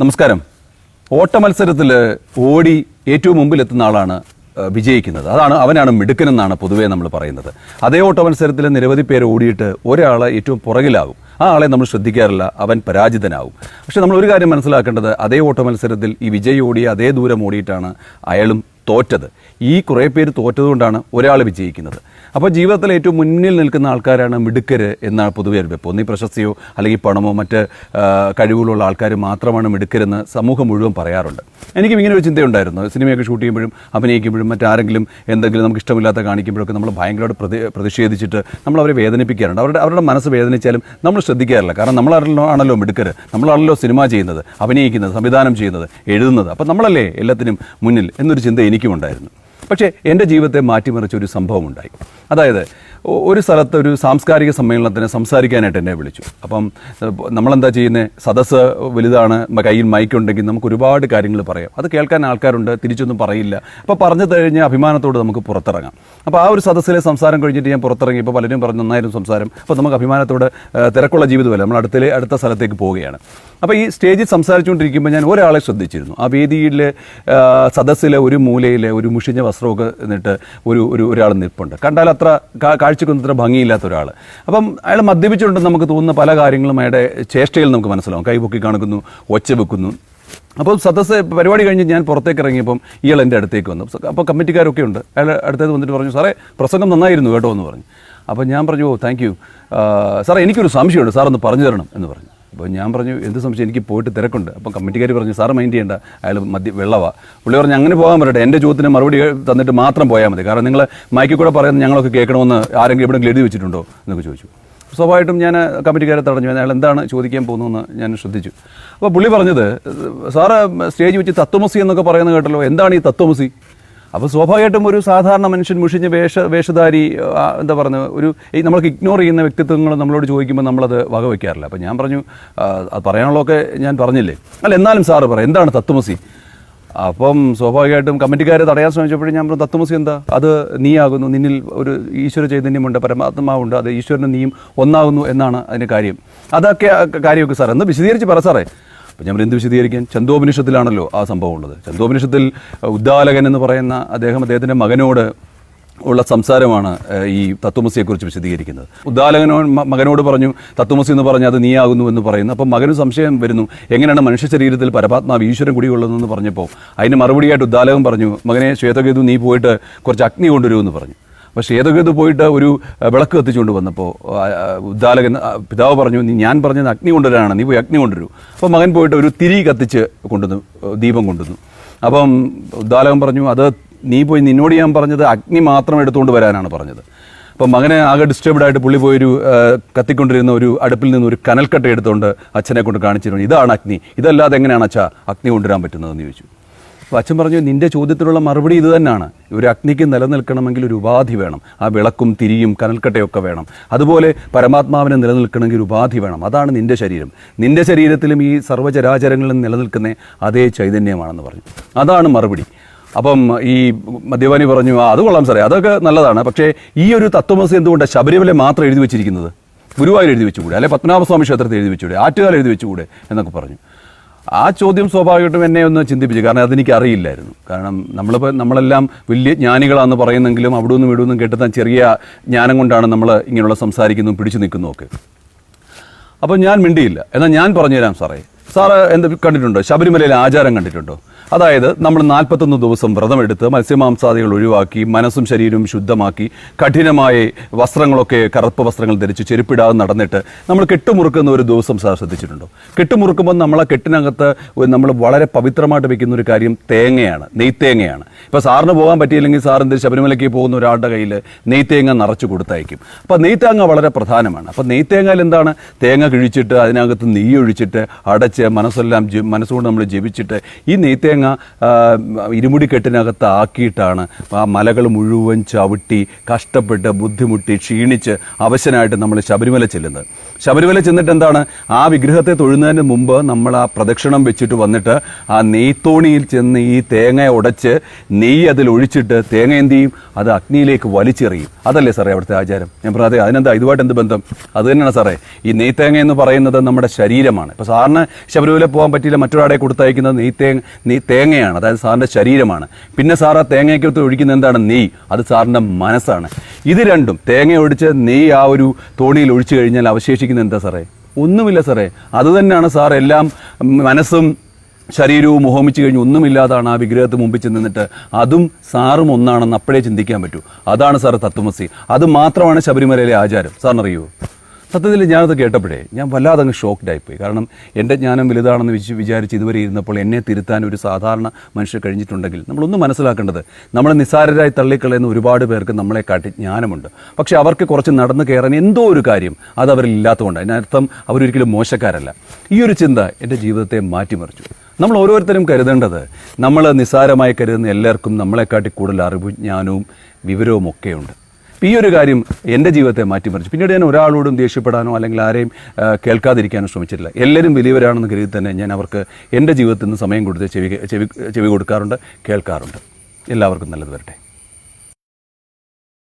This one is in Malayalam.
നമസ്കാരം. ഓട്ട മത്സരത്തിൽ ഓടി ഏറ്റവും മുമ്പിലെത്തുന്ന ആളാണ് വിജയിക്കുന്നത്. അതാണ് അവനാണ് മിടുക്കനെന്നാണ് പൊതുവേ നമ്മൾ പറയുന്നത്. അതേ ഓട്ട മത്സരത്തിൽ നിരവധി പേര് ഓടിയിട്ട് ഒരാൾ ഏറ്റവും പുറകിലാകും ആ ആളെ നമ്മൾ ശ്രദ്ധിക്കാറില്ല അവൻ പരാജിതനാകും പക്ഷെ നമ്മൾ ഒരു കാര്യം മനസ്സിലാക്കേണ്ടത് അതേ ഓട്ട മത്സരത്തിൽ ഈ വിജയ് ഓടിയ അതേ ദൂരം ഓടിയിട്ടാണ് അയാളും തോറ്റത്. ഈ കുറേ പേര് തോറ്റതുകൊണ്ടാണ് ഒരാൾ വിജയിക്കുന്നത്. അപ്പോൾ ജീവിതത്തിൽ ഏറ്റവും മുന്നിൽ നിൽക്കുന്ന ആൾക്കാരാണ് മിടുക്കർ എന്നാണ് പൊതുവെ ഒരു വെപ്പ്. ഒന്നീ പ്രശസ്തിയോ അല്ലെങ്കിൽ പണമോ മറ്റ് കഴിവുകളുള്ള ആൾക്കാർ മാത്രമാണ് മിടുക്കരെന്ന് സമൂഹം മുഴുവൻ പറയാറുണ്ട്. എനിക്കും ഇങ്ങനെ ഒരു ചിന്തയുണ്ടായിരുന്നു. സിനിമയൊക്കെ ഷൂട്ട് ചെയ്യുമ്പോഴും അഭിനയിക്കുമ്പോഴും മറ്റാരെങ്കിലും എന്തെങ്കിലും നമുക്ക് ഇഷ്ടമില്ലാത്ത കാണിക്കുമ്പോഴൊക്കെ നമ്മൾ ഭയങ്കരമായിട്ട് പ്രതി പ്രതിഷേധിച്ചിട്ട് നമ്മൾ അവരെ വേദനിപ്പിക്കാറുണ്ട്. അവരുടെ അവരുടെ മനസ്സ് വേദനിച്ചാലും നമ്മൾ ശ്രദ്ധിക്കാറില്ല. കാരണം നമ്മളാണല്ലോ ആണല്ലോ മിടുക്കർ നമ്മളാണല്ലോ സിനിമ ചെയ്യുന്നത് അഭിനയിക്കുന്നത് സംവിധാനം ചെയ്യുന്നത് എഴുതുന്നത്. അപ്പം നമ്മളല്ലേ എല്ലാത്തിനും മുന്നിൽ എന്നൊരു ചിന്ത എനിക്കും ഉണ്ടായിരുന്നു. പക്ഷേ എന്റെ ജീവിതത്തെ മാറ്റിമറിച്ച ഒരു സംഭവം ഉണ്ടായി അതായത് ഒരു സ്ഥലത്ത് ഒരു സാംസ്കാരിക സമ്മേളനത്തിന് സംസാരിക്കാനായിട്ട് എന്നെ വിളിച്ചു. അപ്പം നമ്മളെന്താ ചെയ്യുന്നത് സദസ്സ് വലുതാണ് കയ്യിൽ മൈക്കുണ്ടെങ്കിൽ നമുക്ക് ഒരുപാട് കാര്യങ്ങൾ പറയാം. അത് കേൾക്കാൻ ആൾക്കാരുണ്ട് തിരിച്ചൊന്നും പറയില്ല. അപ്പോൾ പറഞ്ഞു കഴിഞ്ഞ അഭിമാനത്തോട് നമുക്ക് പുറത്തിറങ്ങാം. അപ്പോൾ ആ ഒരു സദസ്സിലെ സംസാരം കഴിഞ്ഞിട്ട് ഞാൻ പുറത്തിറങ്ങി പുറത്തിറങ്ങിയപ്പോൾ പലരും പറഞ്ഞു നന്നായിരുന്നു സംസാരം. അപ്പോൾ നമുക്ക് അഭിമാനത്തോട് തിരക്കുള്ള ജീവിതമല്ല? നമ്മൾ അടുത്തിലെ അടുത്ത സ്ഥലത്തേക്ക് പോവുകയാണ്. അപ്പോൾ ഈ സ്റ്റേജിൽ സംസാരിച്ചുകൊണ്ടിരിക്കുമ്പോൾ ഞാൻ ഒരാളെ ശ്രദ്ധിച്ചിരുന്നു. ആ വേദിയിലെ സദസ്സിലെ ഒരു മൂലയിലെ ഒരു മുഷിഞ്ഞ വസ്ത്രമൊക്കെ എന്നിട്ട് ഒരു ഒരു ഒരാൾ നിൽപ്പുണ്ട്. കണ്ടാൽ അത്ര കാഴ്ചക്കൊന്നും അത്ര ഭംഗിയില്ലാത്ത ഒരാൾ അപ്പം അയാൾ മദ്യപിച്ചുകൊണ്ടെന്ന് നമുക്ക് തോന്നുന്ന പല കാര്യങ്ങളും അയാളുടെ ചേഷ്ടയിൽ നമുക്ക് മനസ്സിലാവും. കൈപൊക്കി കാണിക്കുന്നു ഒച്ച വെക്കുന്നു. അപ്പോൾ സദസ് പരിപാടി കഴിഞ്ഞ് ഞാൻ പുറത്തേക്ക് ഇറങ്ങിയപ്പം ഇയാൾ എന്റെ അടുത്തേക്ക് വന്നു. അപ്പോൾ കമ്മിറ്റിക്കാരൊക്കെ ഉണ്ട്. അയാൾ അടുത്തേക്ക് വന്നിട്ട് പറഞ്ഞു സാറേ പ്രസംഗം നന്നായിരുന്നു കേട്ടോ എന്ന് പറഞ്ഞു. അപ്പോൾ ഞാൻ പറഞ്ഞു ഓ താങ്ക് യു. സാറേ എനിക്കൊരു സംശയമുണ്ട്. സാർ ഒന്ന് പറഞ്ഞു തരണം എന്ന് പറഞ്ഞു. അപ്പോൾ ഞാൻ പറഞ്ഞു എന്ത് സംശയം? എനിക്ക് പോയിട്ട് തിരക്കുണ്ട്. അപ്പം കമ്മിറ്റിക്കാർ പറഞ്ഞു സാറ് മൈൻഡ് ചെയ്യേണ്ട. അയാൾ മദ്യ വെള്ളവാ. പുള്ളി പറഞ്ഞു അങ്ങനെ പോകാൻ പറ്റട്ടെ. എന്റെ ചോദ്യത്തിന് മറുപടി തന്നിട്ട് മാത്രം പോയാൽ മതി. കാരണം നിങ്ങൾ മൈക്കിൽ കൂടെ പറയുന്നത് ഞങ്ങളൊക്കെ കേൾക്കണമെന്ന് ആരെങ്കിലും എവിടെയെങ്കിലും എഴുതി വെച്ചിട്ടുണ്ടോ? എന്നൊക്കെ ചോദിച്ചു. സ്വാഭാവികമായിട്ടും ഞാൻ കമ്മിറ്റിക്കാരെ തടഞ്ഞു. അയാൾ എന്താണ് ചോദിക്കാൻ പോകുന്നതെന്ന് ഞാൻ ശ്രദ്ധിച്ചു. അപ്പോൾ പുള്ളി പറഞ്ഞത് സാറ് സ്റ്റേജ് വെച്ച് തത്വമസി എന്നൊക്കെ പറയുന്നത് കേട്ടല്ലോ. എന്താണ് ഈ തത്വമസി? അപ്പോൾ സ്വാഭാവികമായിട്ടും ഒരു സാധാരണ മനുഷ്യൻ മുഷിഞ്ഞ വേഷ വേഷധാരി എന്താ പറയുന്നത് ഒരു നമ്മൾക്ക് ഇഗ്നോർ ചെയ്യുന്ന വ്യക്തിത്വങ്ങൾ നമ്മളോട് ചോദിക്കുമ്പോൾ നമ്മളത് വകവയ്ക്കാറില്ല. അപ്പോൾ ഞാൻ പറഞ്ഞു അത് പറയാനുള്ളതൊക്കെ ഞാൻ പറഞ്ഞില്ലേ? അല്ല എന്നാലും സാറ് പറയാം എന്താണ് തത്വമസി? അപ്പം സ്വാഭാവികമായിട്ടും കമ്മിറ്റിക്കാരെ തടയാൻ ശ്രമിച്ചപ്പോഴും ഞാൻ പറഞ്ഞു തത്വമസി എന്താ? അത് നീയാകുന്നു നിന്നിൽ ഒരു ഈശ്വര ചൈതന്യമുണ്ട് പരമാത്മാവുണ്ട് അത് ഈശ്വരനും നീയും ഒന്നാകുന്നു എന്നാണ് അതിന്റെ കാര്യം. അതൊക്കെ കാര്യമൊക്കെ സാർ എന്ന് വിശദീകരിച്ച് പറ സാറേ. അപ്പം ഞാൻ എന്ത് വിശദീകരിക്കാൻ ചന്തോപനിഷത്തിലാണല്ലോ ആ സംഭവം ഉള്ളത്. ചന്തോപനിഷത്തിൽ ഉദ്ദാലകൻ എന്ന് പറയുന്ന അദ്ദേഹം അദ്ദേഹത്തിന്റെ മകനോട് ഉള്ള സംസാരമാണ് ഈ തത്വമസിയെക്കുറിച്ച് വിശദീകരിക്കുന്നത്. ഉദ്ദാലകനോ മകനോട് പറഞ്ഞു തത്വമസി എന്ന് പറഞ്ഞാൽ അത് നീയാകുന്നു എന്ന് പറയുന്നു. അപ്പം മകന് സംശയം വരുന്നു എങ്ങനെയാണ് മനുഷ്യ ശരീരത്തിൽ പരമാത്മാവ് ഈശ്വരൻ കുടികൊള്ളുന്നതെന്ന് പറഞ്ഞപ്പോൾ അതിന് മറുപടിയായിട്ട് ഉദ്ദാലകൻ പറഞ്ഞു മകനെ ശ്വേതകേതു നീ പോയിട്ട് കുറച്ച് അഗ്നി കൊണ്ടുവരുമെന്ന് പറഞ്ഞു. അപ്പോൾ ശ്വേതകേതു പോയിട്ട് ഒരു വിളക്ക് കത്തിച്ചുകൊണ്ട് വന്നപ്പോൾ ഉദ്ദാലകൻ പിതാവ് പറഞ്ഞു നീ ഞാൻ പറഞ്ഞത് അഗ്നി കൊണ്ടുവരാനാണ് നീ പോയി അഗ്നി കൊണ്ടുവരൂ. അപ്പോൾ മകൻ പോയിട്ട് ഒരു തിരി കത്തിച്ച് കൊണ്ടുവന്നു ദീപം കൊണ്ടുവന്നു. അപ്പം ഉദ്ദാലകൻ പറഞ്ഞു അത് നീ പോയി നിന്നോട് ഞാൻ പറഞ്ഞത് അഗ്നി മാത്രം എടുത്തുകൊണ്ട് വരാനാണ് പറഞ്ഞത്. അപ്പം മകനെ ആകെ ഡിസ്റ്റർബ്ഡ് ആയിട്ട് പുള്ളി പോയൊരു കത്തിക്കൊണ്ടിരുന്ന ഒരു അടുപ്പിൽ നിന്ന് ഒരു കനൽക്കട്ട എടുത്തുകൊണ്ട് അച്ഛനെ കൊണ്ട് കാണിച്ചിരുന്നു. ഇതാണ് അഗ്നി. ഇതല്ലാതെ എങ്ങനെയാണ് അച്ഛാ അഗ്നി കൊണ്ടുവരാൻ പറ്റുന്നതെന്ന് ചോദിച്ചു. അപ്പോൾ അച്ഛൻ പറഞ്ഞു നിന്റെ ചോദ്യത്തിനുള്ള മറുപടി ഇത് തന്നെയാണ് ഒരു അഗ്നിക്ക് നിലനിൽക്കണമെങ്കിൽ ഒരു ഉപാധി വേണം. ആ വിളക്കും തിരിയും കനൽക്കട്ടയൊക്കെ വേണം. അതുപോലെ പരമാത്മാവിനെ നിലനിൽക്കണമെങ്കിൽ ഒരു ഉപാധി വേണം. അതാണ് നിന്റെ ശരീരം. നിന്റെ ശരീരത്തിലും ഈ സർവചരാചരങ്ങളിലും നിലനിൽക്കുന്ന അതേ ചൈതന്യമാണെന്ന് പറഞ്ഞു. അതാണ് മറുപടി. അപ്പം ഈ മദ്യപാനി പറഞ്ഞു ആ അത് കൊള്ളാം സാറേ. അതൊക്കെ നല്ലതാണ്. പക്ഷേ ഈ ഒരു തത്വമസി എന്തുകൊണ്ട് ശബരിമല മാത്രം എഴുതി വെച്ചിരിക്കുന്നത്? ഗുരുവായൂർ എഴുതി വെച്ചുകൂടെ? അല്ലെ പത്മനാഭസ്വാമി ക്ഷേത്രത്തിൽ എഴുതി വെച്ചുകൂടെ? ആറ്റുകാൽ എഴുതി വെച്ചുകൂടെ? എന്നൊക്കെ പറഞ്ഞു. ആ ചോദ്യം സ്വാഭാവികമായിട്ടും എന്നെ ഒന്ന് ചിന്തിപ്പിച്ചു. കാരണം അതെനിക്ക് അറിയില്ലായിരുന്നു കാരണം നമ്മളിപ്പോൾ നമ്മളെല്ലാം വലിയ ജ്ഞാനികളാണെന്ന് പറയുന്നെങ്കിലും അവിടെ നിന്നും ഇവിടെ നിന്നും കിട്ടുന്ന ചെറിയ ജ്ഞാനം കൊണ്ടാണ് നമ്മൾ ഇങ്ങനെയുള്ള സംസാരിക്കുന്നു പിടിച്ചു നിൽക്കുന്നതും ഒക്കെ അപ്പോൾ ഞാൻ മിണ്ടിയില്ല. എന്നാൽ ഞാൻ പറഞ്ഞുതരാം സാറേ. സാറ് എന്ത് കണ്ടിട്ടുണ്ടോ? ശബരിമലയിലെ ആചാരം കണ്ടിട്ടുണ്ടോ? അതായത് നമ്മൾ നാൽപ്പത്തൊന്ന് ദിവസം വ്രതമെടുത്ത് മത്സ്യമാംസാദികൾ ഒഴിവാക്കി മനസ്സും ശരീരവും ശുദ്ധമാക്കി കഠിനമായ വസ്ത്രങ്ങളൊക്കെ കറുപ്പ് വസ്ത്രങ്ങൾ ധരിച്ച് ചെരുപ്പിടാതെ നടന്നിട്ട് നമ്മൾ കെട്ടുമുറുക്കുന്ന ഒരു ദിവസം സാർ ശ്രദ്ധിച്ചിട്ടുണ്ടോ? കെട്ടുമുറുക്കുമ്പോൾ നമ്മളെ കെട്ടിനകത്ത് നമ്മൾ വളരെ പവിത്രമായിട്ട് വെക്കുന്ന ഒരു കാര്യം തേങ്ങയാണ് നെയ്ത്തേങ്ങയാണ്. ഇപ്പോൾ സാറിന് പോകാൻ പറ്റിയില്ലെങ്കിൽ സാർ എന്ത് ശബരിമലയ്ക്ക് പോകുന്ന ഒരാളുടെ കയ്യിൽ നെയ്ത്തേങ്ങ നിറച്ച് കൊടുത്തയക്കും. അപ്പോൾ നെയ്ത്തേങ്ങ വളരെ പ്രധാനമാണ്. അപ്പോൾ നെയ്ത്തേങ്ങയിൽ എന്താണ്? തേങ്ങ കിഴിച്ചിട്ട് അതിനകത്ത് നെയ്യ് ഒഴിച്ചിട്ട് അടച്ച് മനസ്സെല്ലാം മനസ്സുകൊണ്ട് നമ്മൾ ജപിച്ചിട്ട് ഈ നെയ്ത്തേങ്ങ ഇരുമുടിക്കെട്ടിനകത്ത് ആക്കിയിട്ടാണ് ആ മലകൾ മുഴുവൻ ചവിട്ടി കഷ്ടപ്പെട്ട് ബുദ്ധിമുട്ടി ക്ഷീണിച്ച് അവശനായിട്ട് നമ്മൾ ശബരിമല ചെല്ലുന്നത്. ശബരിമല ചെന്നിട്ട് എന്താണ്? ആ വിഗ്രഹത്തെ തൊഴുന്നതിന് മുമ്പ് നമ്മൾ ആ പ്രദക്ഷിണം വെച്ചിട്ട് വന്നിട്ട് ആ നെയ്ത്തോണിയിൽ ചെന്ന് ഈ തേങ്ങ ഉടച്ച് നെയ്യ് അതിൽ ഒഴിച്ചിട്ട് തേങ്ങ എന്ത് ചെയ്യും? അത് അഗ്നിയിലേക്ക് വലിച്ചെറിയും. അതല്ലേ സാറേ അവിടുത്തെ ആചാരം? ഞാൻ പറയാതെ അതിനെന്താ? ഇതുമായിട്ട് എന്ത് ബന്ധം? അത് തന്നെയാണ് സാറേ. ഈ നെയ്ത്തേങ്ങ തേങ്ങ എന്ന് പറയുന്നത് നമ്മുടെ ശരീരമാണ്. ഇപ്പോൾ സാറിന് ശബരിമല പോകാൻ പറ്റിയില്ല മറ്റൊരാളെ കൊടുത്തയക്കുന്നത് നെയ് തേങ്ങ നെയ് തേങ്ങയാണ്. അതായത് സാറിന്റെ ശരീരമാണ്. പിന്നെ സാർ ആ തേങ്ങയ്ക്കകത്ത് ഒഴിക്കുന്ന എന്താണ്? നെയ്യ്. അത് സാറിന്റെ മനസ്സാണ്. ഇത് രണ്ടും തേങ്ങ ഒഴിച്ച് നെയ്യ് ആ ഒരു തോണിയിൽ ഒഴിച്ചു കഴിഞ്ഞാൽ അവശേഷിക്കുന്നത് എന്താ സാറേ? ഒന്നുമില്ല സാറേ. അത് തന്നെയാണ് സാർ എല്ലാം മനസ്സും ശരീരവും മോഹമിച്ച് കഴിഞ്ഞ് ഒന്നുമില്ലാതാണ് ആ വിഗ്രഹത്തിന് മുമ്പിൽ ചെന്നിട്ട് അതും സാറും ഒന്നാണെന്ന് അപ്പോഴേ ചിന്തിക്കാൻ പറ്റൂ. അതാണ് സാർ തത്വമസി. അത് മാത്രമാണ് ശബരിമലയിലെ ആചാരം. സാറിനറിയോ? സത്യത്തിൽ ഞാനത് കേട്ടപ്പോഴേ ഞാൻ വല്ലാതെ അങ്ങ് ഷോക്ക്ഡ് ആയിപ്പോയി. കാരണം എന്റെ ജ്ഞാനം വലുതാണെന്ന് വിച് വിചാരിച്ച് ഇതുവരെ ഇരുന്നപ്പോൾ എന്നെ തിരുത്താൻ ഒരു സാധാരണ മനുഷ്യർ കഴിഞ്ഞിട്ടുണ്ടെങ്കിൽ നമ്മളൊന്നും മനസ്സിലാക്കേണ്ടത് നമ്മൾ നിസാരരായി തള്ളിക്കളയുന്ന ഒരുപാട് പേർക്ക് നമ്മളെ കാട്ടി ജ്ഞാനമുണ്ട്. പക്ഷേ അവർക്ക് കുറച്ച് നടന്നു കയറാൻ എന്തോ ഒരു കാര്യം അത് ഇല്ലാത്തതുകൊണ്ട് അതിനർത്ഥം അവരൊരിക്കലും മോശക്കാരല്ല. ഈ ഒരു ചിന്ത എന്റെ ജീവിതത്തെ മാറ്റിമറിച്ചു. നമ്മൾ ഓരോരുത്തരും കരുതേണ്ടത് നമ്മൾ നിസ്സാരമായി കരുതുന്ന എല്ലാവർക്കും നമ്മളെക്കാട്ടി കൂടുതൽ അറിവും ജ്ഞാനവും വിവരവും ഒക്കെയുണ്ട്. ഈ ഒരു കാര്യം എന്റെ ജീവിതത്തെ മാറ്റിമറിച്ചു. പിന്നീട് ഞാൻ ഒരാളോടും ദേഷ്യപ്പെടാനോ അല്ലെങ്കിൽ ആരെയും കേൾക്കാതിരിക്കാനോ ശ്രമിച്ചിട്ടില്ല. എല്ലാവരും വലിയവരാണെന്ന് കരുതി തന്നെ ഞാൻ അവർക്ക് എന്റെ ജീവിതത്തിൽ നിന്ന് സമയം കൊടുത്ത് ചെവി ചെവി ചെവി കൊടുക്കാറുണ്ട് കേൾക്കാറുണ്ട്. എല്ലാവർക്കും നല്ലത് വരട്ടെ.